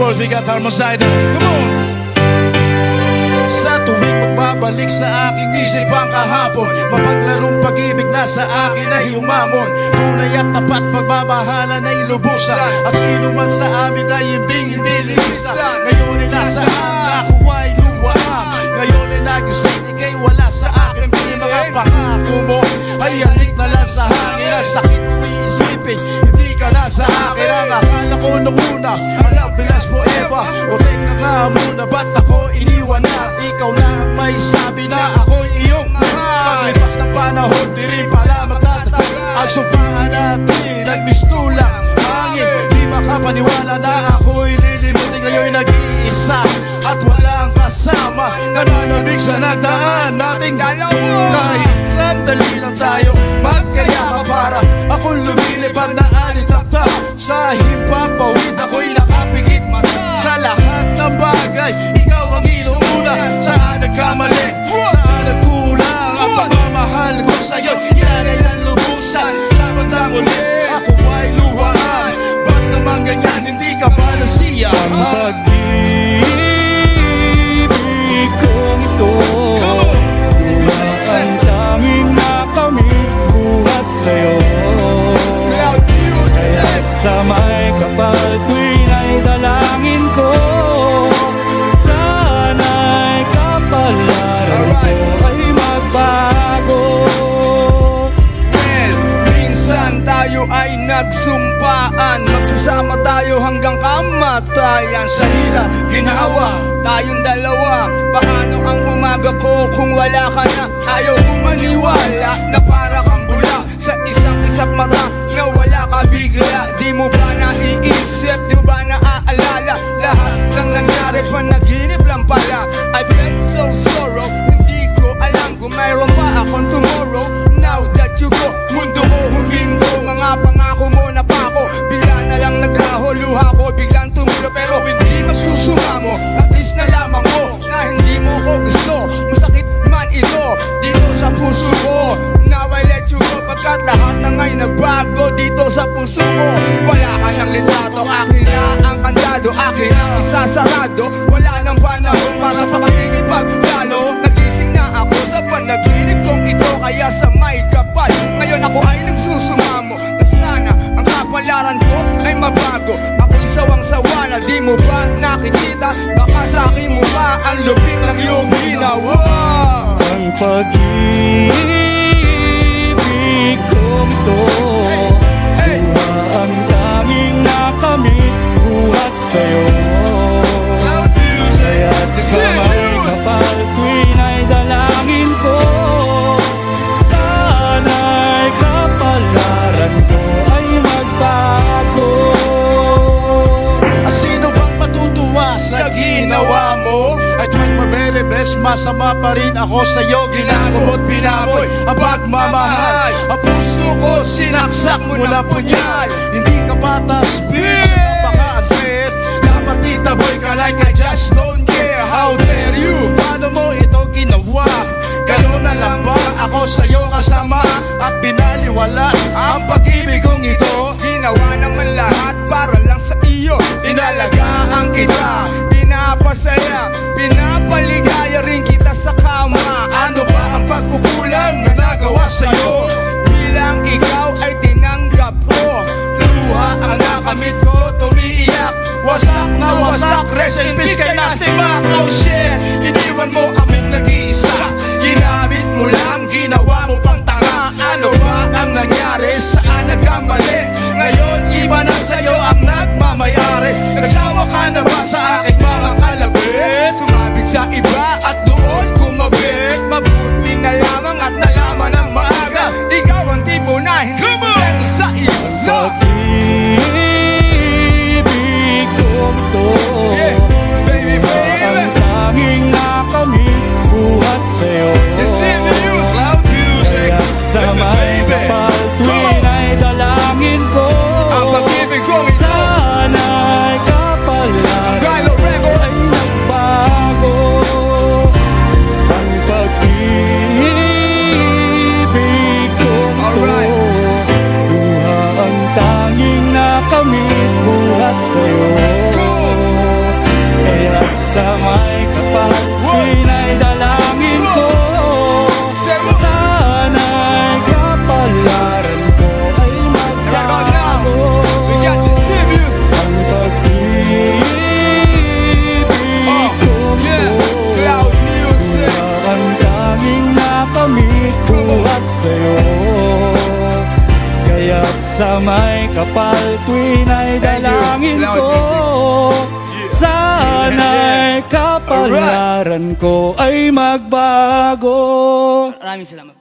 course, we got Harmoside. Come on! Sa tuwing magbabalik sa aking isip ang kahapon Mapaglarong pag-ibig na sa akin ay umamon Tunay at tapat magmamahalan ay lubusan At sino man sa amin ay hindi hindi linisan Ngayon ay nasa ako ay luwaan Ngayon ay nagising ko nung una Alam bilas mo Eva O teka nga muna ba't ako iniwan na? Ikaw na ang may sabi na ako'y iyong mahal. Paglipas ng panahon di rin pala magtatagal Ang sumpahan natin nagmistulang hangin Di makapaniwala na ako'y lilimutin Ngayon nag-iisa. At walang kasama Nananabig sa nagdaan nating dalawa. Kahit sandali lang tayo magkayama para Akong lumilipad na alitapta Sa kamatayan Sa hila, ginawa, tayong dalawa Paano ang umaga ko kung wala ka na? Ayaw ko maniwala na para kang bula Sa isang isap mata na wala ka bigla. Di mo ba naiisip, di mo ba naaalala Lahat ng nangyari panaginip lang sa puso ko Wala ka ng litrato, akin na ang kandado Akin ang isasarado. Wala nang panahon para sa pagiging pagplano Nagising na ako sa panaginip kong ito Kaya sa may kapal. Ngayon ako ay nagsusumamo Na sana ang kapalaran ko ay mabago. Ako'y sawang-sawa na di mo ba nakikita? Baka sa aking mukha ang lupit ng iyong ginawa? Ang pag-ibig masama pa rin ako sa'yo Ginagumot binaboy. Ang pagmamahal Ang puso ko sinaksak mo na punyal Hindi ka patas, bitch, napaka-asset Dapat itaboy ka like I just don't care. How dare you? Paano mo ito ginawa? Ganun na lang ba ako sa'yo kasama? At binaliwala ang pag-ibig kong ito. Ginawa naman lahat para lang sa iyo. Inalagaan kita, nagawa sa'yo? Bilang ikaw ay tinanggap ko. Luha ang nakamit ko, tumiiyak. Wasak na wasak, rest in peace kay Nasty Mac Oh shit, Sina'y dalangin ko. Sana'y kapalaran ko ay magbago. Maraming salamat.